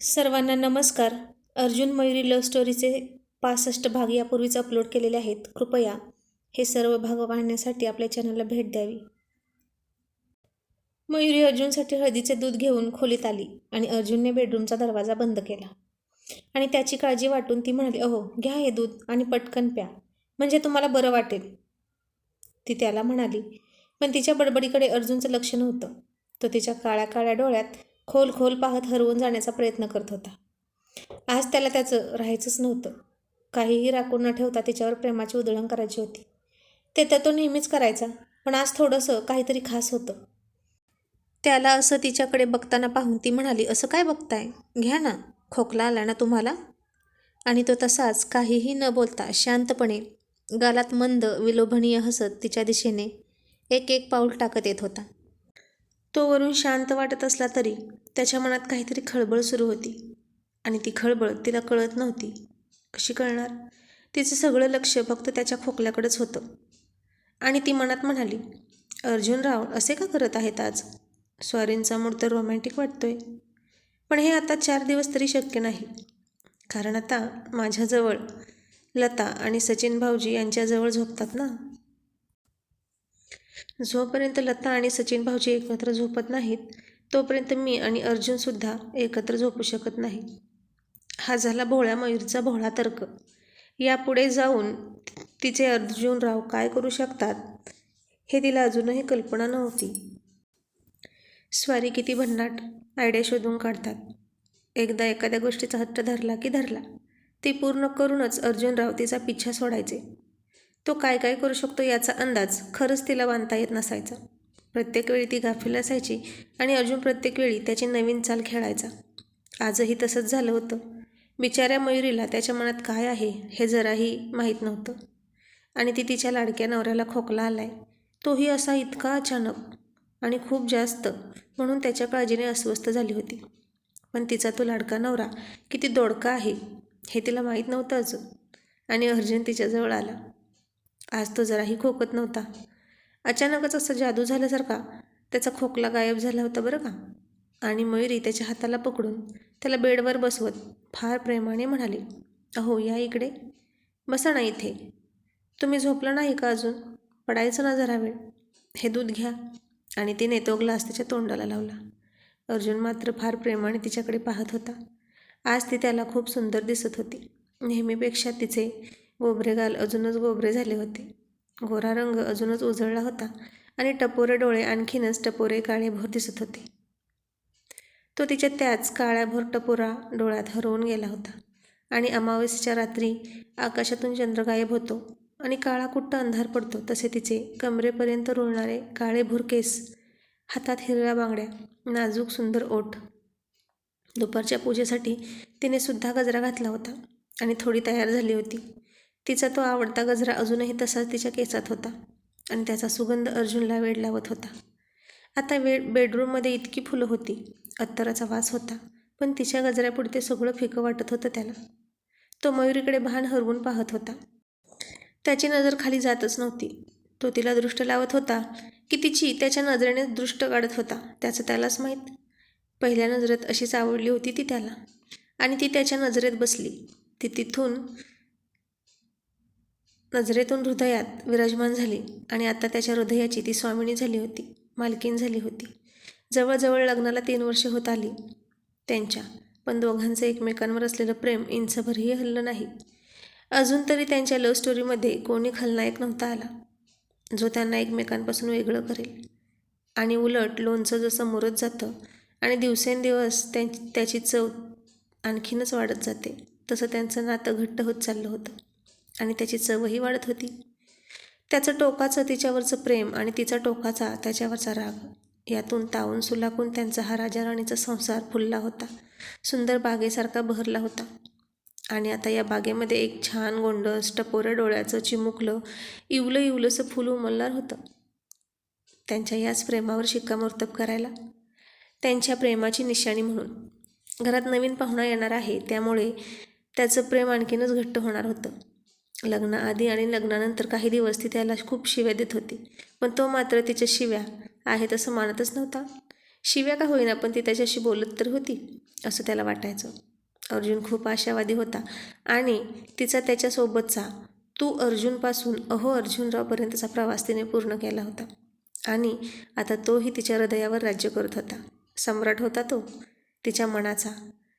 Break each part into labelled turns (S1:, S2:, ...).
S1: सर्वांना नमस्कार. अर्जुन मयुरी लव्ह स्टोरीचे पासष्ट भाग यापूर्वीच अपलोड केलेले आहेत. कृपया हे सर्व भाग पाहण्यासाठी आपल्या चॅनलला भेट द्यावी. मयुरी अर्जुनसाठी हळदीचे दूध घेऊन खोलीत आली आणि अर्जुनने बेडरूमचा दरवाजा बंद केला. आणि त्याची काळजी वाटून ती म्हणाली अहो घ्या हे दूध आणि पटकन प्या. म्हणजे तुम्हाला बरं वाटेल. ती त्याला म्हणाली पण तिच्या बडबडीकडे अर्जुनचं लक्ष नव्हतं. तो तिच्या काळ्या काळ्या डोळ्यात खोल खोल पाहत हरवून जाण्याचा प्रयत्न करत होता. आज त्याला त्याचं राहायचंच नव्हतं. काहीही राखून न ठेवता तिच्यावर प्रेमाची उधळण करायची होती. ते तर तो नेहमीच करायचा पण आज थोडंसं काहीतरी खास होतं. त्याला असं तिच्याकडे बघताना पाहून ती म्हणाली असं काय बघताय? घ्या ना खोकला आला ना तुम्हाला? आणि तो तसाच काहीही न बोलता शांतपणे गालात मंद विलोभनीय हसत तिच्या दिशेने एक एक पाऊल टाकत येत होता. तो वरून शांत वाटत असला तरी त्याच्या मनात काहीतरी खळबळ सुरू होती. आणि ती खळबळ तिला कळत नव्हती. कशी कळणार? तिचं सगळं लक्ष फक्त त्याच्या खोकल्याकडेच होतं. आणि ती मनात म्हणाली अर्जुनराव असे का करत आहेत आज? स्वारींचा मूड तर रोमॅन्टिक वाटतोय. पण हे आता चार दिवस तरी शक्य नाही. कारण आता माझ्याजवळ लता आणि सचिन भाऊजी यांच्याजवळ झोपतात ना? जोपर्यंत लता आणि सचिन भाऊजी एकत्र झोपत नाहीत तोपर्यंत मी आणि अर्जुनसुद्धा एकत्र झोपू शकत नाही. हा झाला भोळ्या मयूरचा भोळा तर्क. यापुढे जाऊन तिचे अर्जुनराव काय करू शकतात हे तिला अजूनही कल्पना नव्हती. स्वारी किती भन्नाट आयडिया शोधून काढतात. एकदा एखाद्या गोष्टीचा हट्ट धरला की धरला. ती पूर्ण करूनच अर्जुनराव तिचा पिच्छा सोडायचे. तो काय काय करू शकतो याचा अंदाज खरंच तिला बांधता येत नसायचा. प्रत्येक वेळी ती गाफील असायची आणि अर्जुन प्रत्येक वेळी त्याची नवीन चाल खेळायचा. आजही तसंच झालं होतं. बिचाऱ्या मयुरीला त्याच्या मनात काय आहे हे जराही माहीत नव्हतं. आणि ती तिच्या लाडक्या नवऱ्याला खोकला आलाय. तोही असा इतका अचानक आणि खूप जास्त म्हणून त्याच्या काळजीने अस्वस्थ झाली होती. पण तिचा तो लाडका नवरा किती दोडका आहे हे तिला माहीत नव्हतं अजून. आणि अर्जुन तिच्याजवळ आला. आज तो जराही खोकत नव्हता. अचानकच असं जादू झाल्यासारखा त्याचा खोकला गायब झाला होता बरं का? आणि मयुरी त्याच्या हाताला पकडून त्याला बेडवर बसवत फार प्रेमाने म्हणाली अहो या इकडे. बसा ना इथे. तुम्ही झोपला नाही का अजून? पडायचं ना जरा वेळ. हे दूध घ्या. आणि तिने तो ग्लास त्याच्या तोंडाला लावला. अर्जुन मात्र फार प्रेमाने तिच्याकडे पाहत होता. आज ती त्याला खूप सुंदर दिसत होती. नेहमीपेक्षा तिचे गोबरे गाल अजूनच गोबरे झाले होते. गोरा रंग अजूनच उजळला होता आणि टपोरे डोळे आणखीनच टपोरे काळेभोर दिसत होते. तो तिच्या त्याच काळ्याभोर टपोरा डोळ्यात हरवून गेला होता आणि अमावस्येच्या रात्री आकाशातून चंद्र गायब होतो आणि काळा कुट्ट अंधार पडतो तसे तिचे कमरेपर्यंत रुळणारे काळेभोर केस हातात हिरव्या बांगड्या नाजूक सुंदर ओठ. दुपारच्या पूजेसाठी तिने सुद्धा गजरा घातला होता आणि थोडी तयार झाली होती. तिचा तो आवडता गजरा अजूनही तसाच तिच्या केसात होता आणि त्याचा सुगंध अर्जुनला वेड लावत होता. आता वे बेडरूममध्ये इतकी फुलं होती अत्तराचा वास होता पण तिच्या गजऱ्यापुढे सगळं फिकं वाटत होतं त्याला. तो मयुरीकडे भान हरवून पाहत होता. त्याची नजर खाली जातच नव्हती. तो तिला दृष्ट लावत होता की तिची त्याच्या नजरेने दृष्ट काढत होता त्याचं त्यालाच माहीत. पहिल्या नजरेत अशीच आवडली होती ती त्याला. आणि ती त्याच्या नजरेत बसली. ती तिथून नजरेतून हृदयात विराजमान झाली आणि आता त्याच्या हृदयाची ती स्वामिनी झाली होती मालकीन झाली होती. जवळजवळ लग्नाला तीन वर्षे होत आली त्यांच्या पण दोघांचं एकमेकांवर असलेलं प्रेम इंचभरही हल्लं नाही. अजून तरी त्यांच्या लव्ह स्टोरीमध्ये कोणी खलनायक नव्हता आला जो त्यांना एकमेकांपासून वेगळं करेल. आणि उलट लोणचं जसं मुरत जातं आणि दिवसेंदिवस त्यां त्याची चव आणखीनच वाढत जाते तसं त्यांचं नातं घट्ट होत चाललं होतं. आणि त्याची चवही वाढत होती. त्याचं टोकाचं तिच्यावरचं प्रेम आणि तिचा टोकाचा त्याच्यावरचा राग यातून तावून सुलाकून त्यांचा हा राजा राणीचा संसार फुलला होता. सुंदर बागेसारखा बहरला होता. आणि आता या बागेमध्ये एक छान गोंडस टपोऱ्या डोळ्याचं चिमुकलं इवलं इवलंसं फुल उमलणार होतं. त्यांच्या याच प्रेमावर शिक्कामोर्तब करायला. त्यांच्या प्रेमाची निशाणी म्हणून. घरात नवीन पाहुणा येणार आहे त्यामुळे त्याचं प्रेम आणखीनच घट्ट होणार होतं. लग्नाआधी आणि लग्नानंतर काही दिवस ती त्याला खूप शिव्या देत होती. पण तो मात्र तिच्या शिव्या आहेत असं मानतच नव्हता. शिव्या का होईना पण ती त्याच्याशी बोलत तर होती असं त्याला वाटायचं. अर्जुन खूप आशावादी होता आणि तिचा त्याच्यासोबतचा तू अर्जुनपासून अहो अर्जुनरावपर्यंतचा प्रवास तिने पूर्ण केला होता. आणि आता तोही तिच्या हृदयावर राज्य करत होता. सम्राट होता तो तिच्या मनाचा.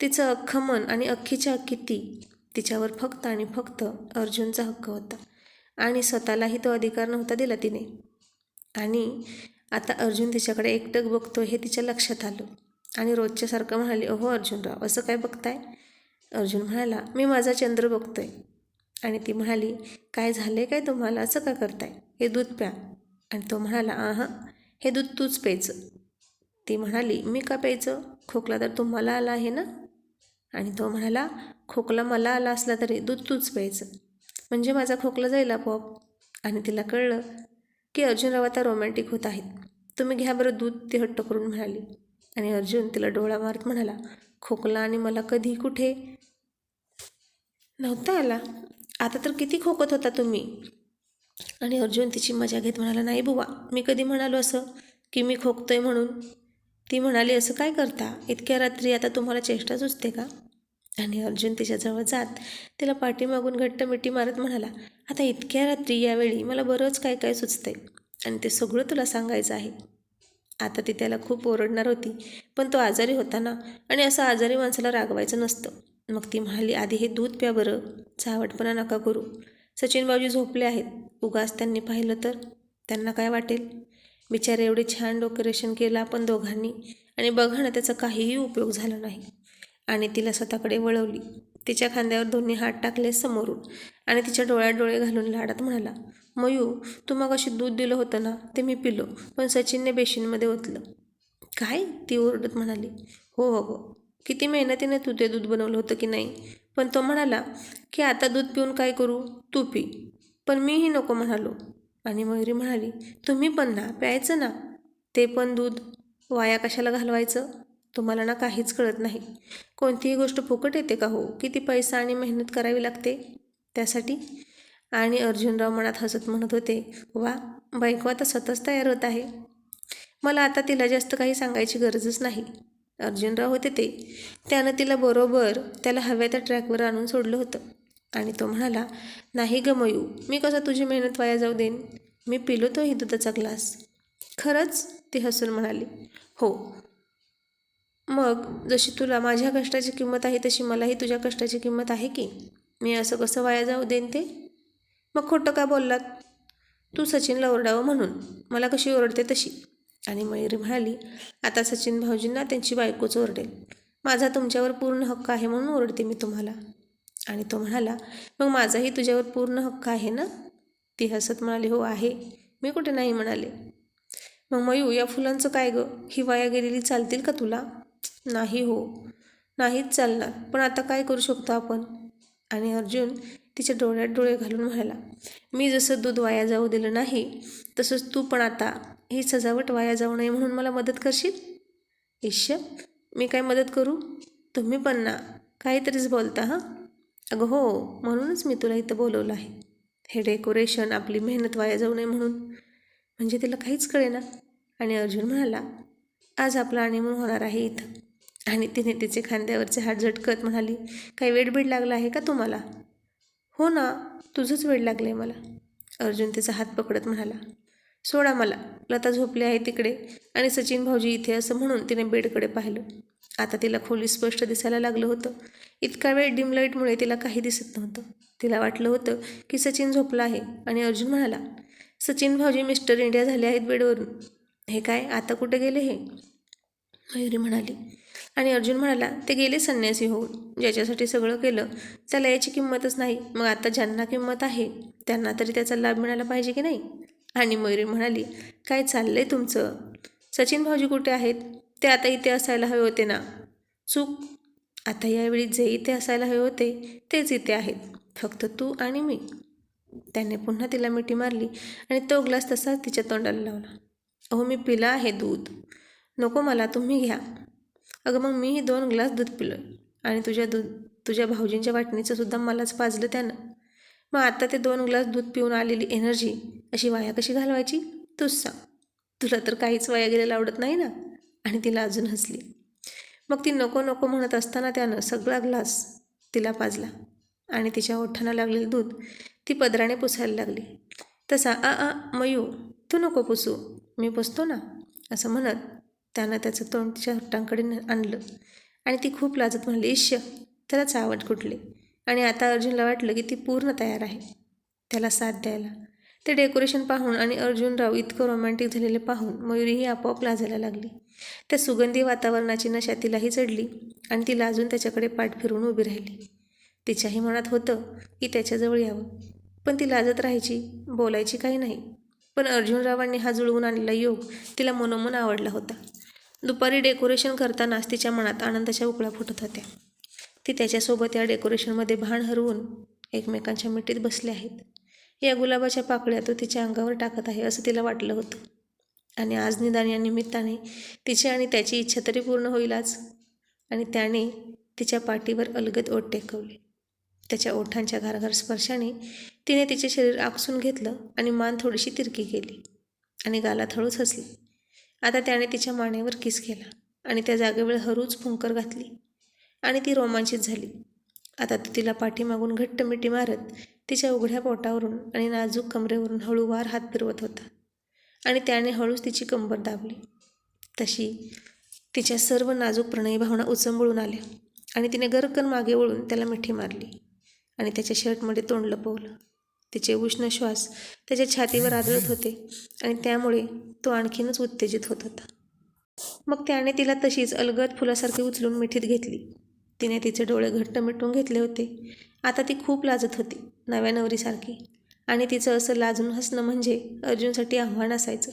S1: तिचं अख्खं मन आणि अख्खीच्या अख्खी ती तिच्यावर फक्त आणि फक्त अर्जुनचा हक्क होता. आणि स्वतःलाही तो अधिकार नव्हता दिला तिने. आणि आता अर्जुन तिच्याकडे एकटक बघतो हे तिच्या लक्षात आलं. आणि रोजच्यासारखं म्हणाली अहो अर्जुनराव असं काय बघताय? अर्जुन म्हणाला मी माझा चंद्र बघतोय. आणि ती म्हणाली काय झाले काय तुम्हाला? असं का करताय? हे दूध प्या. आणि तो म्हणाला आहा हे दूध तूच प्यायचं. ती म्हणाली मी का प्यायचं? खोकला तर तुम्हाला आला आहे ना? आणि तो म्हणाला खोकला मला आला असला तरी दूध तूच प्यायचं. म्हणजे माझा खोकला जाईल आपोआप. आणि तिला कळलं की अर्जुनराव आता रोमॅन्टिक होत आहेत. तुम्ही घ्या बरं दूध ती हट्ट करून म्हणाली. आणि अर्जुन तिला डोळा मारत म्हणाला खोकला आणि मला कधी कुठे नव्हता आला. आता तर किती खोकत होता तुम्ही. आणि अर्जुन तिची मजा घेत म्हणाला नाही बुवा मी कधी म्हणालो असं की मी खोकतोय म्हणून? ती म्हणाली असं काय करता? इतक्या रात्री आता तुम्हाला चेष्टा सुचते का? आणि अर्जुन तिच्याजवळ जात तिला पाठीमागून घट्ट मिठी मारत म्हणाला आता इतक्या रात्री यावेळी मला बरंच काय काय सुचतंय आणि ते सगळं तुला सांगायचं आहे. आता ती त्याला खूप ओरडणार होती पण तो आजारी होता ना आणि असं आजारी माणसाला रागवायचं नसतं. मग ती म्हणाली आधी हे दूध प्या बरं चावटपणा नका करू. सचिन बाबूजी झोपले आहेत. उगाच त्यांनी पाहिलं तर त्यांना काय वाटेल? बिचारे एवढे छान डेकोरेशन केलं आपण दोघांनी. आणि बघा ना त्याचा काहीही उपयोग झाला नाही. आणि तिला स्वतःकडे वळवली. तिच्या खांद्यावर दोन्ही हात टाकले समोरून. आणि तिच्या डोळ्यात डोळे घालून लाडात म्हणाला मयू तू मग अशी दूध दिलं होतं ना ते मी पिलो. पण सचिनने बेशीनमध्ये ओतलं. काय? ती ओरडत म्हणाली. हो हो हो. किती मेहनतीने तू ते दूध बनवलं होतं की नाही? पण तो म्हणाला की आता दूध पिऊन काय करू? तू पी. पण मीही नको म्हणालो. आणि मयुरी म्हणाली तुम्ही पण ना प्यायचं ना. ते पण दूध. वाया कशाला घालवायचं? तुम्हाला ना काहीच कळत नाही. कोणतीही गोष्ट फुकट येते का हो? किती पैसा आणि मेहनत करावी लागते? त्यासाठी आणि अर्जुनराव मनात हसत म्हणत होते वा बायको आता स्वतःच तयार होत आहे. मला आता तिला जास्त काही सांगायची गरजच नाही. अर्जुनराव होते ते. त्यानं तिला बरोबर त्याला हव्या त्या ट्रॅकवर आणून सोडलं होतं. आणि तो म्हणाला नाही ग मयू मी कसं तुझी मेहनत वाया जाऊ देईन? मी पिलो तोही दुधाचा ग्लास. खरंच? ती हसून म्हणाली. हो. मग जशी तुला माझ्या कष्टाची किंमत आहे तशी मलाही तुझ्या कष्टाची किंमत आहे की? मी असं कसं वाया जाऊ देईन ते? मग खोटं का बोललात? तू सचिनला ओरडावं म्हणून. मला कशी ओरडते तशी. आणि मयुरी म्हणाली आता सचिन भाऊजींना त्यांची बायकोच ओरडेल. माझा तुमच्यावर पूर्ण हक्क आहे म्हणून ओरडते मी तुम्हाला. आणि तो म्हणाला मग माझाही तुझ्यावर पूर्ण हक्क आहे ना? ती हसत म्हणाली हो आहे. मी कुठे नाही म्हणाले. मग मयू या फुलांचं काय गं? ही वाया गेलेली चालतील का तुला? नाही हो नाहीच चालणार. पण आता काय करू शकतो आपण? आणि अर्जुन तिच्या डोळ्यात डोळे घालून म्हणाला मी जसं दूध वाया जाऊ दिलं नाही तसंच तू पण आता ही सजावट वाया जाऊ नये म्हणून मला मदत करशील? ईश्य मी काय मदत करू? तुम्ही पण ना काहीतरीच बोलता हां? अगं हो म्हणूनच मी तुला इथं बोलवलं आहे. हे डेकोरेशन आपली मेहनत वाया जाऊ नये म्हणून. म्हणजे तिला काहीच कळेना. आणि अर्जुन म्हणाला आज आपला आणीमून होणार आहे इथं. आणि तिने तिचे खांद्यावरचे हात झटकत म्हणाली काही वेडबीड लागला आहे का तुम्हाला? हो ना तुझंच वेळ लागलं आहे मला. अर्जुन तिचा हात पकडत म्हणाला सोडा मला लता झोपली आहे तिकडे आणि सचिन भाऊजी इथे असं म्हणून तिने बेडकडे पाहिलं. आता तिला खोली स्पष्ट दिसायला लागलं होतं. इतका वेळ डिम लाईटमुळे तिला काही दिसत नव्हतं. तिला वाटलं होतं की सचिन झोपला आहे आणि अर्जुन म्हणाला सचिन भाऊजी मिस्टर इंडिया झाले आहेत बेडवरून. हे काय आता कुठे गेले हे? मयुरी म्हणाली. आणि अर्जुन म्हणाला ते गेले संन्यासी होऊन. ज्याच्यासाठी सगळं केलं त्याला याची किंमतच नाही. मग आता ज्यांना किंमत आहे त्यांना तरी त्याचा लाभ मिळाला पाहिजे की नाही? आणि मयुरी म्हणाली काय चाललं आहे तुमचं? सचिन भाऊजी कुठे आहेत? ते आता इथे असायला हवे होते ना. चूक. आता यावेळी जे इथे असायला हवे होते तेच इथे आहेत. फक्त तू आणि मी. त्याने पुन्हा तिला मिठी मारली आणि तो ग्लास तसाच तिच्या तोंडाला लावला. अहो मी पिला आहे दूध. नको मला तुम्ही घ्या. अगं मग मीही दोन ग्लास दूध पिलो आणि तुझ्या दूध तुझ्या भाऊजींच्या वाटणीचं सुद्धा मलाच पाजलं त्यानं. मग आता ते दोन ग्लास दूध पिऊन आलेली एनर्जी अशी वाया कशी घालवायची? तूच सांग. तुला तर काहीच वाया गेलेलं आवडत नाही ना. आणि तिला अजून हसली. मग ती नको नको म्हणत असताना त्यानं सगळा ग्लास तिला पाजला आणि तिच्या ओठांना लागलेलं दूध ती पदराने पुसायला लागली. तसा आ आ मयू तू नको पुसू मी पुसतो ना असं म्हणत त्यानं त्याचं तोंड तिच्या ओठांकडे न- आणलं. आणि ती खूप लाजत म्हणली इश्य त्याला चावट कुठली? आणि आता अर्जुनला वाटलं की ती पूर्ण तयार आहे त्याला साथ द्यायला. ते डेकोरेशन पाहून आणि अर्जुनराव इतकं रोमॅन्टिक झालेलं पाहून मयुरीही आपोआप लाजायला लागली. त्या सुगंधी वातावरणाची नशा तिलाही चढली आणि ती लाजून त्याच्याकडे पाठ फिरून उभी राहिली. तिच्याही मनात होतं की त्याच्याजवळ यावं. पण ती लाजत राहायची बोलायची काही नाही. पण अर्जुनरावांनी हा जुळवून आणलेला योग तिला मनोमन आवडला होता. दुपारी डेकोरेशन करतानाच तिच्या मनात आनंदाच्या उकळा फुटत होत्या. ती त्याच्यासोबत या डेकोरेशनमध्ये भान हरवून एकमेकांच्या मिठीत बसले आहेत. या गुलाबाच्या पाकळ्या तो तिच्या अंगावर टाकत आहे असं तिला वाटलं होतं. आणि आज निदान या निमित्ताने तिची आणि त्याची इच्छा तरी पूर्ण होईल आज आणि त्याने तिच्या पाठीवर अलगद ओठ टेकवले. त्याच्या ओठांच्या घारघार स्पर्शाने तिने तिचे शरीर आकसून घेतलं आणि मान थोडीशी तिरकी केली. आणि गालात हळूच हसली आता त्याने तिच्या मानेवर किस केला आणि त्या जागेवर हरूच फुंकर घातली. आणि ती रोमांचित झाली. आता तो तिला पाठीमागून घट्ट मिठी मारत तिच्या उघड्या पोटावरून आणि नाजूक कमरेवरून हळूवार हात फिरवत होता. आणि त्याने हळूच तिची कंबर दाबली. तशी तिच्या सर्व नाजूक प्रणयी भावना उचंबळून आल्या आणि तिने गरकन मागे वळून त्याला मिठी मारली आणि त्याच्या शर्टमध्ये तोंड लपवलं. तिचे उष्ण श्वास त्याच्या छातीवर आदळत होते आणि त्यामुळे तो आणखीनच उत्तेजित होत होता. मग त्याने तिला तशीच अलगद फुलासारखी उचलून मिठीत घेतली. तिने तिचे डोळे घट्ट मिटून घेतले होते. आता ती खूप लाजत होती नव्या नवरीसारखी. आणि तिचं असं लाजून हसणं म्हणजे अर्जुनसाठी आव्हान असायचं.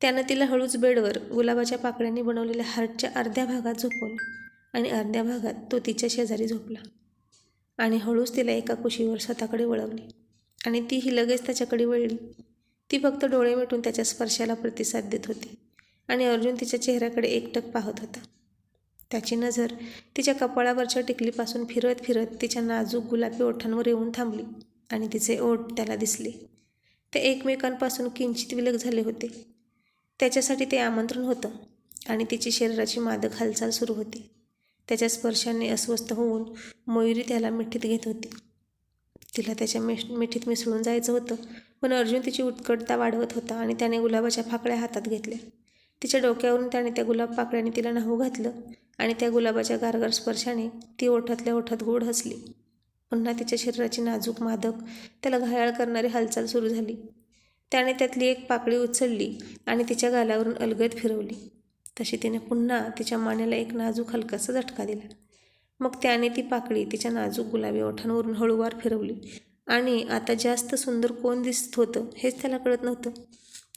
S1: त्यानं तिला हळूच बेडवर गुलाबाच्या पाकळ्यांनी बनवलेल्या हार्टच्या अर्ध्या भागात झोपवलं आणि अर्ध्या भागात तो तिच्या शेजारी झोपला. आणि हळूच तिला एका कुशीवर स्वतःकडे वळवली. आणि तीही लगेच त्याच्याकडे वळली. ती फक्त डोळे मिटून त्याच्या स्पर्शाला प्रतिसाद देत होती. आणि अर्जुन तिच्या चेहऱ्याकडे एकटक पाहत होता. त्याची नजर तिच्या कपाळावरच्या टिकलीपासून फिरत फिरत तिच्या नाजूक गुलाबी ओठांवर येऊन थांबली आणि तिचे ओठ त्याला दिसले. ते एकमेकांपासून किंचित विलग झाले होते. त्याच्यासाठी ते आमंत्रण होतं आणि तिची शरीराची मादक हालचाल सुरू होती. त्याच्या स्पर्शाने अस्वस्थ होऊन मयुरी त्याला मिठीत घेत होती. तिला त्याच्या मिश मिठीत मिसळून जायचं होतं पण अर्जुन तिची उत्कटता वाढवत होता आणि त्याने गुलाबाच्या फाकड्या हातात घेतल्या. तिच्या डोक्यावरून त्याने त्या गुलाब पाकळ्याने तिला न्हाऊ घातलं आणि त्या गुलाबाच्या गारगार स्पर्शाने ती ओठातल्या ओठात गोड हसली. पुन्हा तिच्या शरीराची नाजूक मादक त्याला घायाळ करणारी हालचाल सुरू झाली. त्याने त्यातली एक पाकळी उचलली आणि तिच्या गालावरून अलगद फिरवली. तशी तिने पुन्हा तिच्या मानेला एक नाजूक हलकासा झटका दिला. मग त्याने ती पाकळी तिच्या नाजूक गुलाबी ओठांवरून हळूवार फिरवली. आणि आता जास्त सुंदर कोण दिसत होतं हेच त्याला कळत नव्हतं.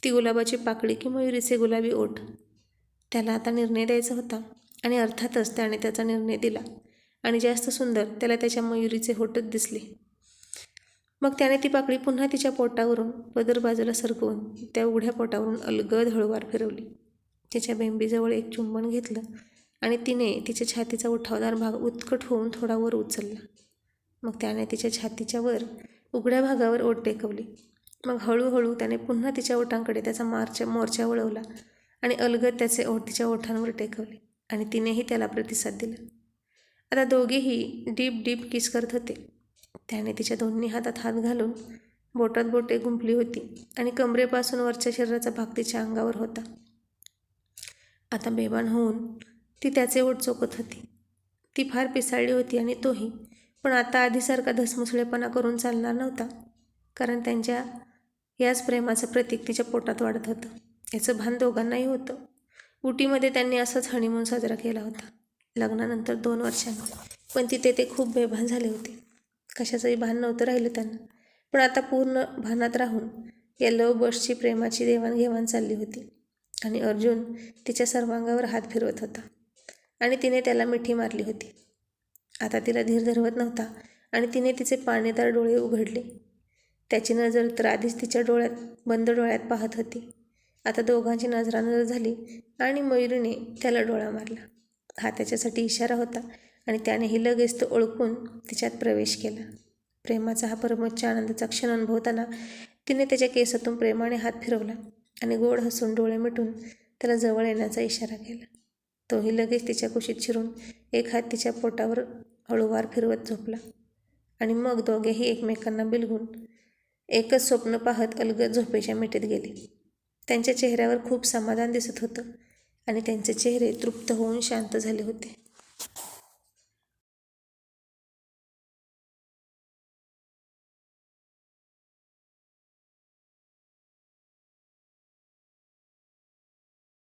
S1: ती गुलाबाची पाकळी की मयुरीचे गुलाबी ओठ. त्याला आता निर्णय द्यायचा होता आणि अर्थातच त्याने त्याचा निर्णय दिला आणि जास्त सुंदर त्याला त्याच्या मयुरीचे होटच दिसले. मग त्याने ती पाकळी पुन्हा तिच्या पोटावरून पदर बाजूला सरकवून त्या उघड्या पोटावरून अलगद हळूवार फिरवली. तिच्या बेंबीजवळ एक चुंबन घेतलं आणि तिने तिच्या छातीचा उठावदार भाग उत्कट होऊन थोडा वर उचलला. मग त्याने तिच्या छातीच्या वर उघड्या भागावर ओठ टेकवली. मग हळूहळू त्याने पुन्हा तिच्या ओठांकडे त्याचा मारच्या मोर्चा वळवला आणि अलगद त्याचे ओठ तिच्या ओठांवर टेकवले आणि तिनेही त्याला प्रतिसाद दिला. आता दोघेही डीप डीप किस करत होते. त्याने तिच्या दोन्ही हातात हात घालून बोटात बोटे गुंफली होती आणि कमरेपासून वरच्या शरीराचा भाग तिच्या अंगावर होता. आता बेभान होऊन ती त्याचे ओठ चोकत होती. ती फार पिसाळली होती आणि तोही पण आता आधीसारखा धसमुसळेपणा करून चालणार नव्हता कारण त्यांच्या याच प्रेमाचं प्रतीक तिच्या पोटात वाढत होतं. याचं भान दोघांनाही होतं. उटीमध्ये त्यांनी असंच हनीमून साजरा केला होता. लग्नानंतर दोन वर्षांनी. पण तिथे ते खूप बेभान झाले होते. कशाचंही भान नव्हतं राहिलं त्यांना. पण आता पूर्ण भानात राहून या लव बर्ड्सची प्रेमाची देवाणघेवाण चालली होती. आणि अर्जुन तिच्या सर्वांगावर हात फिरवत होता. आणि तिने त्याला मिठी मारली होती. आता तिला धीर धरवत नव्हता. आणि तिने तिचे पाणीदार डोळे उघडले. त्याची नजर तर आधीच तिच्या डोळ्यात बंद डोळ्यात पाहत होती. आता दोघांची नजरानजर झाली आणि मयुरीने त्याला डोळा मारला. हा त्याच्यासाठी इशारा होता आणि त्यानेही लगेच तो ओळखून तिच्यात प्रवेश केला. प्रेमाचा हा परमोच्च आनंदाचा क्षण अनुभवताना तिने त्याच्या केसातून प्रेमाने हात फिरवला आणि गोड हसून डोळे मिटून त्याला जवळ येण्याचा इशारा केला. तोही लगेच तिच्या कुशीत शिरून एक हात तिच्या पोटावर हळूवार फिरवत झोपला आणि मग दोघेही एकमेकांना बिलगून एकच स्वप्न पाहत अलगद झोपेच्या मिठीत गेले. त्यांच्या चेहऱ्यावर खूप समाधान दिसत होतं आणि त्यांचे चेहरे तृप्त होऊन शांत झाले होते.